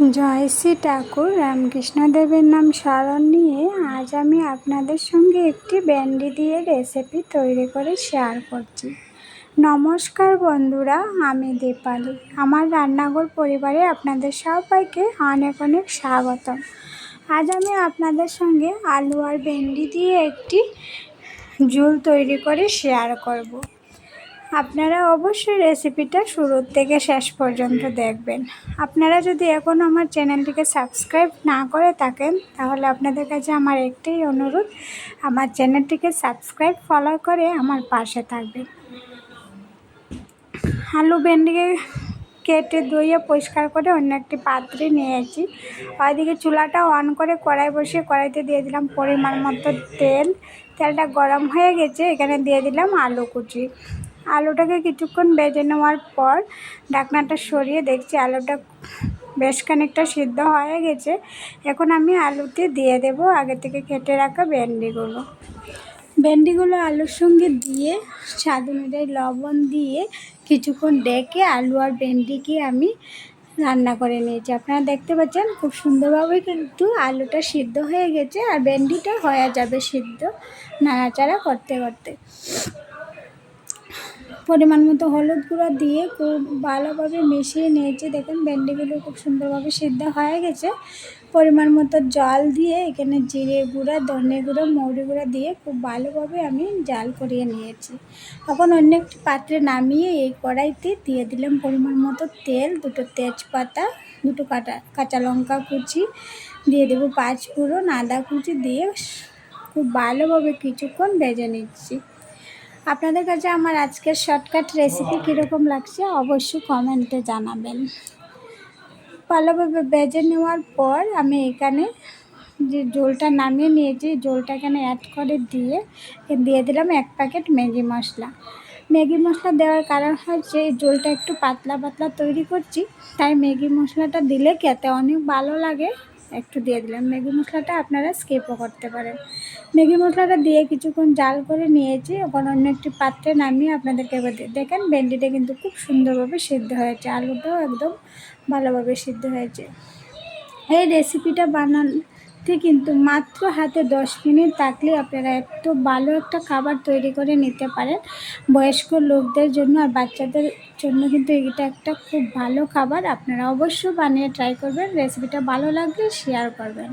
জয় শ্রী ঠাকুর। রামকৃষ্ণদেবের নাম স্মরণ নিয়ে আজ আমি আপনাদের সঙ্গে একটি ব্যান্ডি দিয়ে রেসিপি তৈরি করে শেয়ার করছি। নমস্কার বন্ধুরা, আমি দীপালি। আমার রান্নাঘর পরিবারে আপনাদের সবাইকে অনেক অনেক স্বাগতম। আজ আমি আপনাদের সঙ্গে আলু আর ভেন্ডি দিয়ে একটি ঝোল তৈরি করে শেয়ার করব। আপনারা অবশ্যই রেসিপিটা শুরুর থেকে শেষ পর্যন্ত দেখবেন। আপনারা যদি এখন আমার চ্যানেলটিকে সাবস্ক্রাইব না করে থাকেন তাহলে আপনাদের কাছে আমার একটাই অনুরোধ আমার চ্যানেলটিকে সাবস্ক্রাইব ফলো করে আমার পাশে থাকবেন। আলু ভেন্ডিকে কেটে ধুয়ে পরিষ্কার করে অন্য একটি পাত্রে নিয়েছি। ওইদিকে চুলাটা অন করে কড়াই বসিয়ে কড়াইতে দিয়ে দিলাম পরিমাণ মতো তেল। তেলটা গরম হয়ে গেছে এখানে দিয়ে দিলাম আলু কুচি। আলুটাকে কিছুক্ষণ বেজে নেওয়ার পর ঢাকনাটা সরিয়ে দেখছি আলুটা বেশ খানিকটা সিদ্ধ হয়ে গেছে। এখন আমি আলুতে দিয়ে দেব আগে থেকে কেটে রাখা ভেন্ডিগুলো। ভেন্ডিগুলো আলুর সঙ্গে দিয়ে, স্বাদ অনুযায়ী লবণ দিয়ে কিছুক্ষণ ডেকে আলু আর ভেন্ডিকে আমি রান্না করে নিয়েছি। আপনারা দেখতে পাচ্ছেন খুব সুন্দরভাবে কিন্তু আলুটা সিদ্ধ হয়ে গেছে আর ভেন্ডিটা হয়ে যাবে সিদ্ধ নাড়াচাড়া করতে করতে। পরিমাণ মতো হলুদ গুঁড়ো দিয়ে খুব ভালোভাবে মিশিয়ে নিয়েছি। দেখুন, ভেন্ডিগুলো খুব সুন্দরভাবে সিদ্ধ হয়ে গেছে। পরিমাণ মতো জল দিয়ে এখানে জিরে গুঁড়া, ধনে গুঁড়ো, মৌরি গুঁড়া দিয়ে খুব ভালোভাবে আমি জাল করিয়ে নিয়েছি। এখন অন্য একটি পাত্রে নামিয়ে এই কড়াইতে দিয়ে দিলাম পরিমাণ মতো তেল, দুটো তেজপাতা, দুটো কাটা, কাঁচা লঙ্কা কুচি, দিয়ে দেবো পাঁচ ফোড়ন আদা কুচি দিয়ে খুব ভালোভাবে কিছুক্ষণ ভেজে নিচ্ছি। আপনাদের কাছে আমার আজকের শর্টকাট রেসিপি কীরকম লাগছে অবশ্যই কমেন্টে জানাবেন। ভালোভাবে বেজে নেওয়ার পর আমি এখানে যে জলটা নামিয়ে নিয়েছি জলটা এখানে অ্যাড করে দিয়ে দিয়ে দিলাম এক প্যাকেট ম্যাগি মশলা। ম্যাগি মশলা দেওয়ার কারণ হচ্ছে এই জলটা একটু পাতলা পাতলা তৈরি করছি, তাই ম্যাগি মশলাটা দিলে খেতে অনেক ভালো লাগে। একটু দিয়ে দিলাম। ম্যাগি মশলাটা আপনারা স্কিপও করতে পারেন। ম্যাগি মশলাটা দিয়ে কিছুক্ষণ জাল করে নিয়েছি। ওখানে অন্য একটি পাত্রে নামিয়ে আপনাদেরকে এবার দেখেন, ভেন্ডিটা কিন্তু খুব সুন্দরভাবে সিদ্ধ হয়েছে। আলুটাও একদম ভালোভাবে সিদ্ধ হয়েছে। এই রেসিপিটা বানাতে কিন্তু মাত্র হাতে দশ মিনিট থাকলে আপনারা এত ভালো একটা খাবার তৈরি করে নিতে পারেন। বয়স্ক লোকদের জন্য আর বাচ্চাদের জন্য কিন্তু এটা একটা খুব ভালো খাবার। আপনারা অবশ্য বানিয়ে ট্রাই করবেন। রেসিপিটা ভালো লাগলে শেয়ার করবেন।